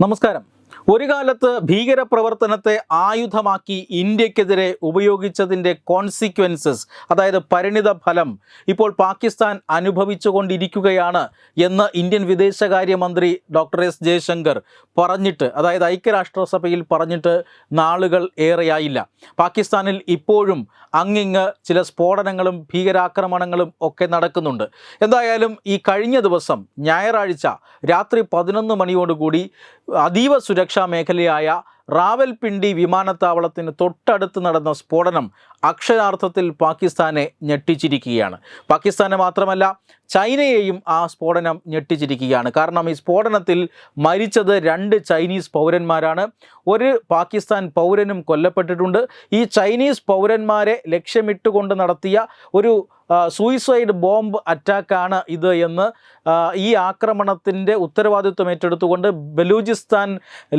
നമസ്കാരം. ഒരു കാലത്ത് ഭീകരപ്രവർത്തനത്തെ ആയുധമാക്കി ഇന്ത്യക്കെതിരെ ഉപയോഗിച്ചതിന്റെ കോൺസിക്വൻസസ് അതായത് പരിണിത ഫലം ഇപ്പോൾ പാകിസ്ഥാൻ അനുഭവിച്ചുകൊണ്ടിരിക്കുകയാണ് എന്ന് ഇന്ത്യൻ വിദേശകാര്യമന്ത്രി ഡോക്ടർ എസ് ജയശങ്കർ പറഞ്ഞിട്ട് അതായത് ഐക്യരാഷ്ട്രസഭയിൽ പറഞ്ഞിട്ട് നാളുകൾ ഏറെയായില്ല. പാകിസ്ഥാനിൽ ഇപ്പോഴും അങ്ങിങ്ങ് ചില സ്ഫോടനങ്ങളും ഭീകരാക്രമണങ്ങളും ഒക്കെ നടക്കുന്നുണ്ട്. എന്തായാലും ഈ കഴിഞ്ഞ ദിവസം ഞായറാഴ്ച രാത്രി പതിനൊന്ന് മണിയോടുകൂടി അതീവ സുരക്ഷാ മേഖലയായ റാവൽപിണ്ടി വിമാനത്താവളത്തിന് തൊട്ടടുത്ത് നടന്ന സ്ഫോടനം അക്ഷരാർത്ഥത്തിൽ പാകിസ്ഥാനെ ഞെട്ടിച്ചിരിക്കുകയാണ്. പാകിസ്ഥാനെ മാത്രമല്ല ചൈനയെയും ആ സ്ഫോടനം ഞെട്ടിച്ചിരിക്കുകയാണ്. കാരണം ഈ സ്ഫോടനത്തിൽ മരിച്ചത് രണ്ട് ചൈനീസ് പൗരന്മാരാണ്. ഒരു പാകിസ്ഥാൻ പൗരനും കൊല്ലപ്പെട്ടിട്ടുണ്ട്. ഈ ചൈനീസ് പൗരന്മാരെ ലക്ഷ്യമിട്ടുകൊണ്ട് നടത്തിയ ഒരു സൂയിസൈഡ് ബോംബ് അറ്റാക്കാണ് ഇത് എന്ന് ഈ ആക്രമണത്തിന്റെ ഉത്തരവാദിത്വം ഏറ്റെടുത്തുകൊണ്ട് ബലൂചിസ്ഥാൻ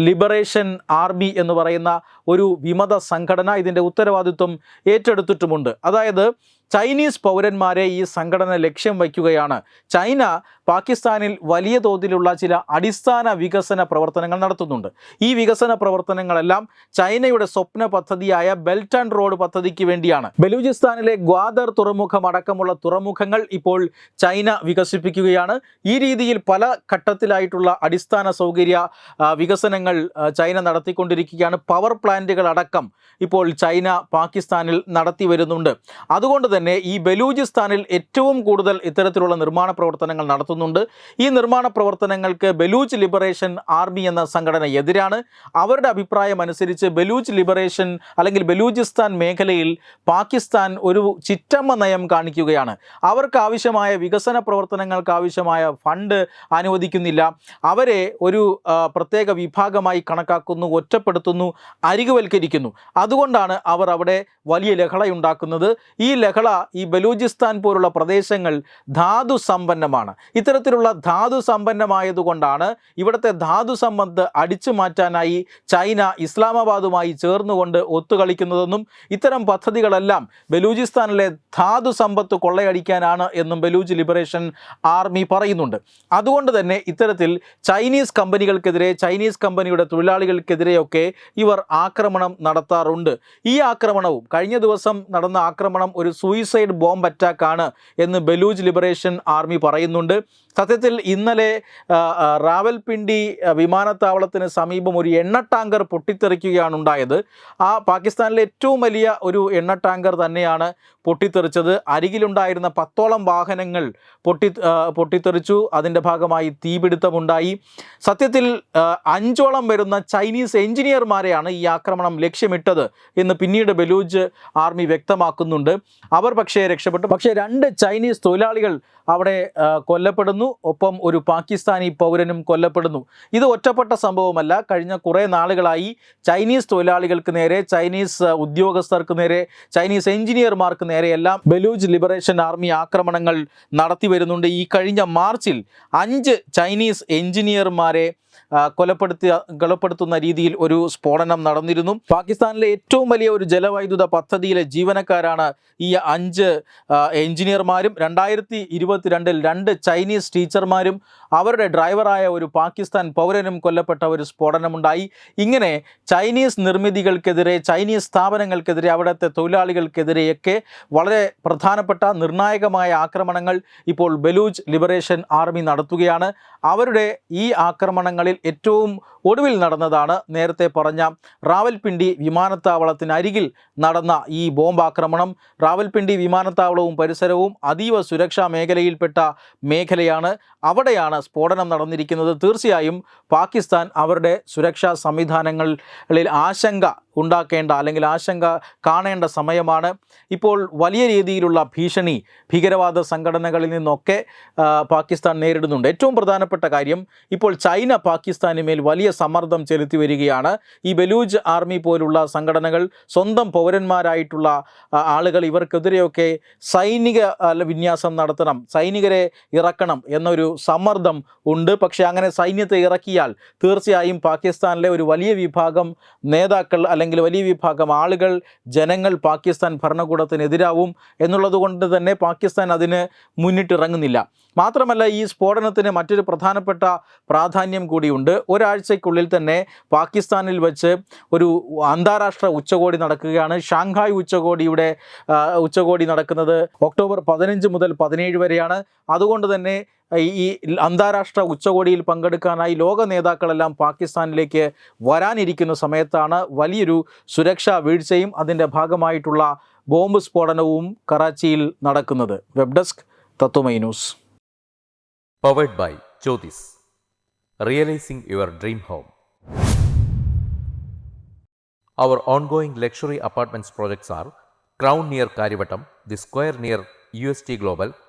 ലിബറേഷൻ ആർമി എന്ന് പറയുന്ന ഒരു വിമത സംഘടന ഇതിന്റെ ഉത്തരവാദിത്വം ഏറ്റെടുത്തിട്ടുമുണ്ട്. അതായത് ചൈനീസ് പൗരന്മാരെ ഈ സംഘടന ലക്ഷ്യം വയ്ക്കുകയാണ്. ചൈന പാകിസ്ഥാനിൽ വലിയ തോതിലുള്ള ചില അടിസ്ഥാന വികസന പ്രവർത്തനങ്ങൾ നടത്തുന്നുണ്ട്. ഈ വികസന പ്രവർത്തനങ്ങളെല്ലാം ചൈനയുടെ സ്വപ്ന പദ്ധതിയായ ബെൽറ്റ് ആൻഡ് റോഡ് പദ്ധതിക്ക് വേണ്ടിയാണ്. ബലൂചിസ്ഥാനിലെ ഗ്വാദർ തുറമുഖം അടക്കമുള്ള തുറമുഖങ്ങൾ ഇപ്പോൾ ചൈന വികസിപ്പിക്കുകയാണ്. ഈ രീതിയിൽ പല ഘട്ടത്തിലായിട്ടുള്ള അടിസ്ഥാന സൗകര്യ വികസനങ്ങൾ ചൈന നടത്തിക്കൊണ്ടിരിക്കുകയാണ്. പവർ പ്ലാന്റുകൾ അടക്കം ഇപ്പോൾ ചൈന പാകിസ്ഥാനിൽ നടത്തി വരുന്നുണ്ട്. അതുകൊണ്ട് തന്നെ ഈ ബലൂചിസ്ഥാനിൽ ഏറ്റവും കൂടുതൽ ഇത്തരത്തിലുള്ള നിർമ്മാണ പ്രവർത്തനങ്ങൾ നടത്തുന്നുണ്ട്. ഈ നിർമ്മാണ പ്രവർത്തനങ്ങൾക്ക് ബലൂച്ച് ലിബറേഷൻ ആർമി എന്ന സംഘടന എതിരാണ്. അവരുടെ അഭിപ്രായം അനുസരിച്ച് ബലൂച്ച് ലിബറേഷൻ അല്ലെങ്കിൽ ബലൂചിസ്ഥാൻ മേഖലയിൽ പാകിസ്ഥാൻ ഒരു ചിറ്റമ്മ നയം കാണിക്കുകയാണ്. അവർക്ക് ആവശ്യമായ വികസന പ്രവർത്തനങ്ങൾക്ക് ആവശ്യമായ ഫണ്ട് അനുവദിക്കുന്നില്ല. അവരെ ഒരു പ്രത്യേക വിഭാഗമായി കണക്കാക്കുന്നു ഒറ്റപ്പെടുത്തുന്നു അരികുവൽക്കരിക്കുന്നു. അതുകൊണ്ടാണ് അവർ അവിടെ വലിയ ലഹളയുണ്ടാക്കുന്നത്. ഈ ലഹള ഈ ബലൂചിസ്ഥാൻ പോലുള്ള പ്രദേശങ്ങൾ ധാതു സമ്പന്നമാണ്. ഇത്തരത്തിലുള്ള ധാതു സമ്പന്നമായതുകൊണ്ടാണ് ഇവിടുത്തെ ധാതു സമ്പത്ത് അടിച്ചു മാറ്റാനായി ചൈന ഇസ്ലാമാബാദുമായി ചേർന്നുകൊണ്ട് ഒത്തുകളിക്കുന്നതെന്നും ഇത്തരം പദ്ധതികളെല്ലാം ബലൂചിസ്ഥാനിലെ ധാതു സമ്പത്ത് കൊള്ളയടിക്കാനാണ് എന്നും ബലൂച്ച് ലിബറേഷൻ ആർമി പറയുന്നുണ്ട്. അതുകൊണ്ട് തന്നെ ഇത്തരത്തിൽ ചൈനീസ് കമ്പനികൾക്കെതിരെ ചൈനീസ് കമ്പനിയുടെ തൊഴിലാളികൾക്കെതിരെയൊക്കെ ഇവർ ആക്രമണം നടത്താറുണ്ട്. ഈ ആക്രമണവും കഴിഞ്ഞ ദിവസം നടന്ന ആക്രമണം ഒരു സൂയിസൈഡ് ബോംബ് അറ്റാക്കാണ് എന്ന് ബലൂജ് ലിബറേഷൻ ആർമി പറയുന്നുണ്ട്. സത്യത്തിൽ ഇന്നലെ റാവൽപിണ്ടി വിമാനത്താവളത്തിന് സമീപം ഒരു എണ്ണ ടാങ്കർ പൊട്ടിത്തെറിക്കുകയാണ് ഉണ്ടായത്. ആ പാകിസ്ഥാനിലെ ഏറ്റവും വലിയ ഒരു എണ്ണ ടാങ്കർ തന്നെയാണ് പൊട്ടിത്തെറിച്ചത്. അരികിലുണ്ടായിരുന്ന പത്തോളം വാഹനങ്ങൾ പൊട്ടി പൊട്ടിത്തെറിച്ചു. അതിന്റെ ഭാഗമായി തീപിടുത്തമുണ്ടായി. സത്യത്തിൽ അഞ്ചോളം വരുന്ന ചൈനീസ് എഞ്ചിനീയർമാരെയാണ് ഈ ആക്രമണം ലക്ഷ്യമിട്ടത് എന്ന് പിന്നീട് ബലൂജ് ആർമി വ്യക്തമാക്കുന്നുണ്ട്. അവർ പക്ഷേ രക്ഷപ്പെട്ടു. പക്ഷേ രണ്ട് ചൈനീസ് തൊഴിലാളികൾ അവിടെ കൊല്ലപ്പെടുന്നു. ഒപ്പം ഒരു പാകിസ്ഥാനി പൗരനും കൊല്ലപ്പെടുന്നു. ഇത് ഒറ്റപ്പെട്ട സംഭവമല്ല. കഴിഞ്ഞ കുറേ നാളുകളായി ചൈനീസ് തൊഴിലാളികൾക്ക് നേരെ ചൈനീസ് ഉദ്യോഗസ്ഥർക്ക് നേരെ ചൈനീസ് എഞ്ചിനീയർമാർക്ക് നേരെയെല്ലാം ബലൂജ് ലിബറേഷൻ ആർമി ആക്രമണങ്ങൾ നടത്തി വരുന്നുണ്ട്. ഈ കഴിഞ്ഞ മാർച്ചിൽ അഞ്ച് ചൈനീസ് എഞ്ചിനീയർമാരെ കൊലപ്പെടുത്തിയ കൊലപ്പെടുത്തുന്ന രീതിയിൽ ഒരു സ്ഫോടനം നടന്നിരുന്നു. പാകിസ്ഥാനിലെ ഏറ്റവും വലിയ ഒരു ജലവൈദ്യുത പദ്ധതിയിലെ ജീവനക്കാരാണ് ഈ അഞ്ച് എഞ്ചിനീയർമാരും രണ്ടായിരത്തി ഇരുപത്തിരണ്ടിൽ രണ്ട് ചൈനീസ് ടീച്ചർമാരും അവരുടെ ഡ്രൈവറായ ഒരു പാകിസ്ഥാൻ പൗരനും കൊല്ലപ്പെട്ട ഒരു സ്ഫോടനമുണ്ടായി. ഇങ്ങനെ ചൈനീസ് നിർമ്മിതികൾക്കെതിരെ ചൈനീസ് സ്ഥാപനങ്ങൾക്കെതിരെ അവിടുത്തെ തൊഴിലാളികൾക്കെതിരെയൊക്കെ വളരെ പ്രധാനപ്പെട്ട നിർണായകമായ ആക്രമണങ്ങൾ ഇപ്പോൾ ബലൂച്ച് ലിബറേഷൻ ആർമി നടത്തുകയാണ്. അവരുടെ ഈ ആക്രമണങ്ങളിൽ ഏറ്റവും ഒടുവിൽ നടന്നതാണ് നേരത്തെ പറഞ്ഞ റാവൽപിണ്ടി വിമാനത്താവളത്തിനരികിൽ നടന്ന ഈ ബോംബാക്രമണം. റാവൽപിണ്ടി വിമാനത്താവളവും പരിസരവും അതീവ സുരക്ഷാ മേഖലയിൽപ്പെട്ട മേഖലയാണ്. അവിടെയാണ് സ്ഫോടനം നടന്നിരിക്കുന്നത്. തീർച്ചയായും പാകിസ്ഥാൻ അവരുടെ സുരക്ഷാ സംവിധാനങ്ങളിൽ ആശങ്ക ഉണ്ടാക്കേണ്ട അല്ലെങ്കിൽ ആശങ്ക കാണേണ്ട സമയമാണ്. ഇപ്പോൾ വലിയ രീതിയിലുള്ള ഭീഷണി ഭീകരവാദ സംഘടനകളിൽ നിന്നൊക്കെ പാകിസ്ഥാൻ നേരിടുന്നുണ്ട്. ഏറ്റവും പ്രധാനപ്പെട്ട കാര്യം ഇപ്പോൾ ചൈന പാകിസ്ഥാന് മേൽ വലിയ സമ്മർദ്ദം ചെലുത്തി വരികയാണ്. ഈ ബലൂജ് ആർമി പോലുള്ള സംഘടനകൾ സ്വന്തം പൗരന്മാരായിട്ടുള്ള ആളുകൾ ഇവർക്കെതിരെയൊക്കെ സൈനിക വിന്യാസം നടത്തണം സൈനികരെ ഇറക്കണം എന്നൊരു സമ്മർദ്ദം ഉണ്ട്. പക്ഷേ അങ്ങനെ സൈന്യത്തെ ഇറക്കിയാൽ തീർച്ചയായും പാകിസ്ഥാനിലെ ഒരു വലിയ വിഭാഗം നേതാക്കൾ അല്ലെങ്കിൽ അല്ലെങ്കിൽ വലിയ വിഭാഗം ആളുകൾ ജനങ്ങൾ പാകിസ്ഥാൻ ഭരണകൂടത്തിനെതിരാവും എന്നുള്ളത് കൊണ്ട് തന്നെ പാകിസ്ഥാൻ അതിന് മുന്നിട്ടിറങ്ങുന്നില്ല. മാത്രമല്ല ഈ സ്ഫോടനത്തിന് മറ്റൊരു പ്രധാനപ്പെട്ട പ്രാധാന്യം കൂടിയുണ്ട്. ഒരാഴ്ചയ്ക്കുള്ളിൽ തന്നെ പാകിസ്ഥാനിൽ വെച്ച് ഒരു അന്താരാഷ്ട്ര ഉച്ചകോടി നടക്കുകയാണ്. ഷാങ്ഹായ് ഉച്ചകോടിയുടെ ഉച്ചകോടി നടക്കുന്നത് ഒക്ടോബർ പതിനഞ്ച് മുതൽ പതിനേഴ് വരെയാണ്. അതുകൊണ്ട് തന്നെ ഈ അന്താരാഷ്ട്ര ഉച്ചകോടിയിൽ പങ്കെടുക്കാനായി ലോക നേതാക്കളെല്ലാം പാകിസ്ഥാനിലേക്ക് വരാനിരിക്കുന്ന സമയത്താണ് വലിയൊരു സുരക്ഷാ വീഴ്ചയും അതിന്റെ ഭാഗമായിട്ടുള്ള ബോംബ് സ്ഫോടനവും കറാച്ചിയിൽ നടക്കുന്നത്. Web desk Tatwamayi news. Powered by Jyothis realising your dream home our ongoing luxury by projects R Crown near Kariavattom the Square near U S T Crown